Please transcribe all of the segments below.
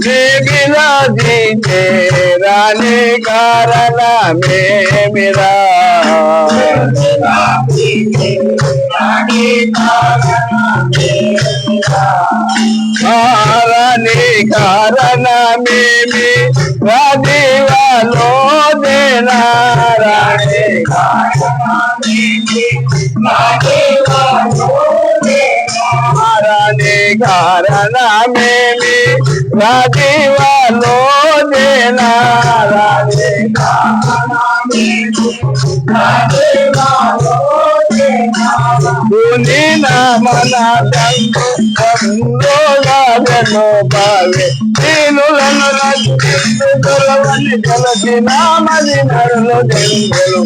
మేమిరా జీతే రాని కారణ మేమిరా కారణి కారణ మేమి రాజీవాలో దేనా రాణి కారణి కారణ మేమి రాజీవాలో దేనా రాణి మన సంగోగాలను బావే దీనులను నామది నరులు జంగలు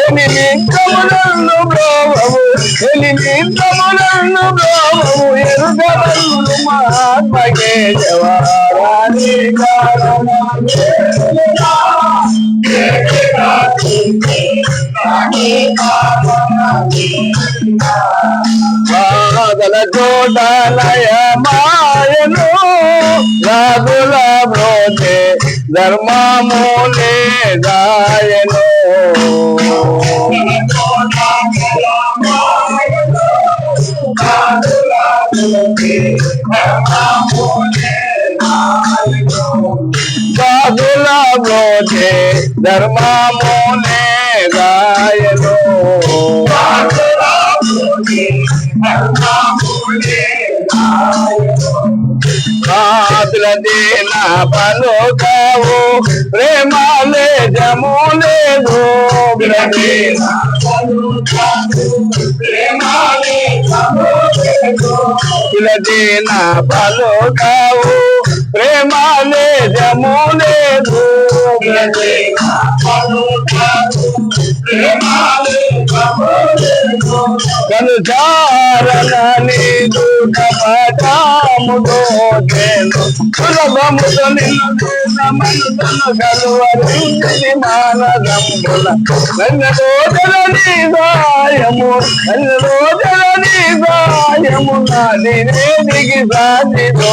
ఎని నిత్యములను బ్రోవము బ్రోవము ఎరుగవల్లు జవారాని బాధల రాగుల బ్రోతే ధర్మములే గాయను రాగుల బ్రోతే ధర్మములే గాయను కాదుల దీన పలుకావు ప్రేమాలే జములే గోగ్రదీన దీన పలుకావు ప్రేమాలే జములే లేదు కనుచారణ నీదు కపటాముతో సులభముతో నిన్ను మనసును కలువరింది నన్ను రోజుల సాయము నన్ను రోజుల సాయము నాది నేదికి సాధితో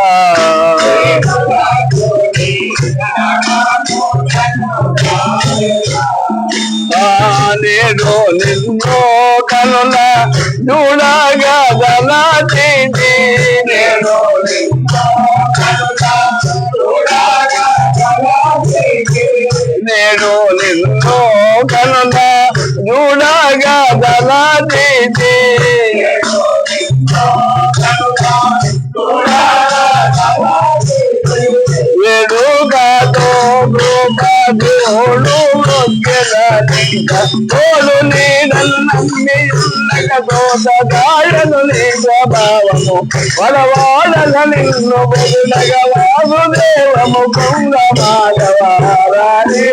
కనుల చూడగా దళాచింది నేను. నేడు నిన్నో కనుల చూడగా దళాచింది వేడుగా తో తోడు నీడల్లి దోసగాయను నీ ప్రభావము వలవాడల నిన్ను బదులగ దేవము కుంగ మాధవారాణి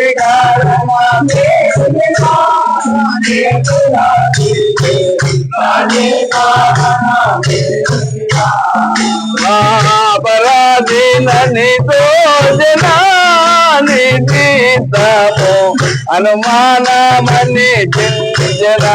అనుమానమని చింజనా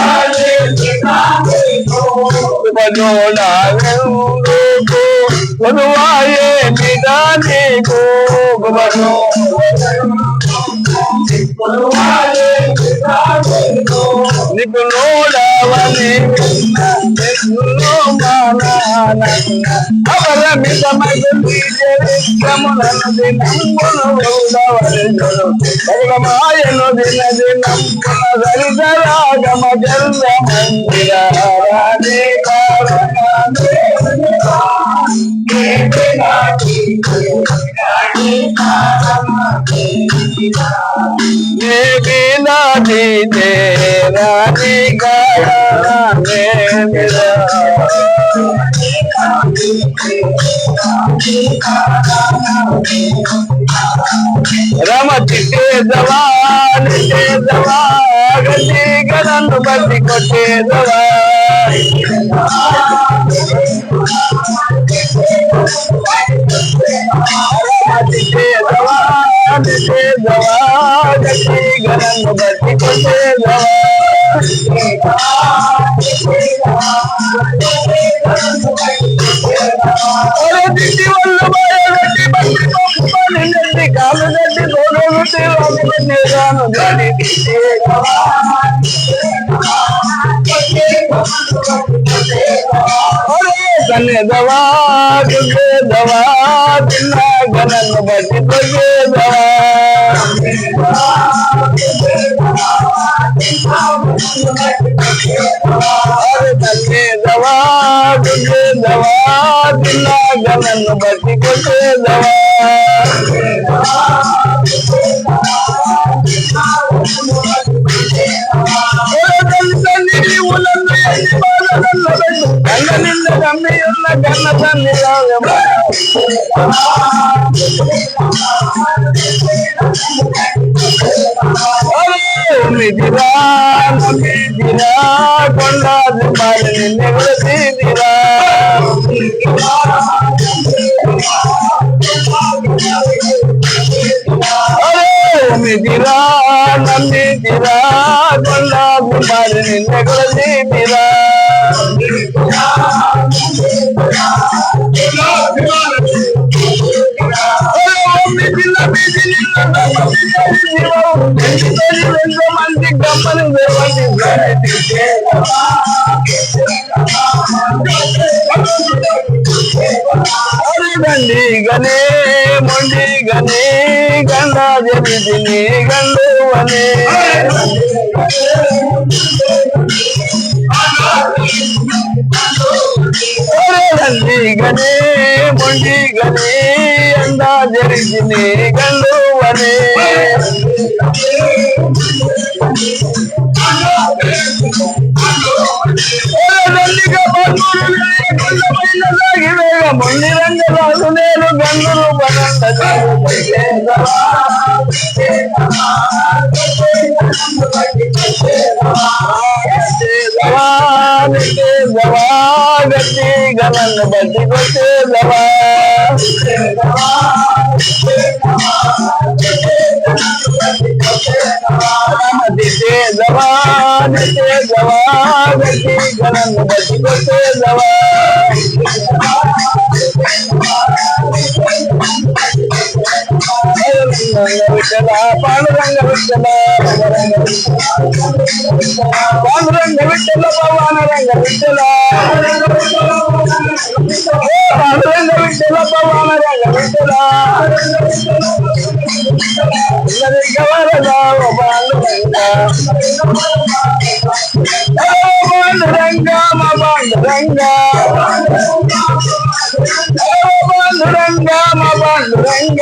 నీకు కొనువాయే మీద నీకు నీకు నోడవని భగమాయను దిన దినంబున సరితరాగమ జల్ల మందిర నది రాణి గానే రమ చిట్టే జవాన్ గతి గలను బతి కొట్టేదవా. జవా చిట్టే జవాన్ జవా గతి గలను బతి కొట్టే జవా ఒరే దిట్టి వల్ల బాయగట్టి బట్టి పంపని నెట్టి కాలు నెట్టి తోడగుట్టి వామిని నేరాను ಗನಗವಾ ಗದವಾ ತಿನ್ನ ಗನನ ಬಟ್ಟಿ ಬಗೆದವಾ ಅರೆ ಗನಗವಾ ಗದವಾ ತಿನ್ನ ಗನನ ಬಟ್ಟಿ ಬಗೆದವಾ கண்ணனில் நம்பியுள்ள கண்ண தன்னிலாக கொண்டாது மறு நினைவு தீதிரா మంది గమ్మని గండి గనే మొండి గనే గండా జబిదిని గండు అనే అండా జరిగిని గండు వనే మొండి bendigo el que habla más. Bendigo el que habla más. దవా Vitthala Panduranga Vitthala Panduranga Vitthala పవన రంగ విఠల పాండురంగ విఠల పవన రంగ విఠల పాండురంగ మా పాండురంగ పాండురంగ మా పాండురంగ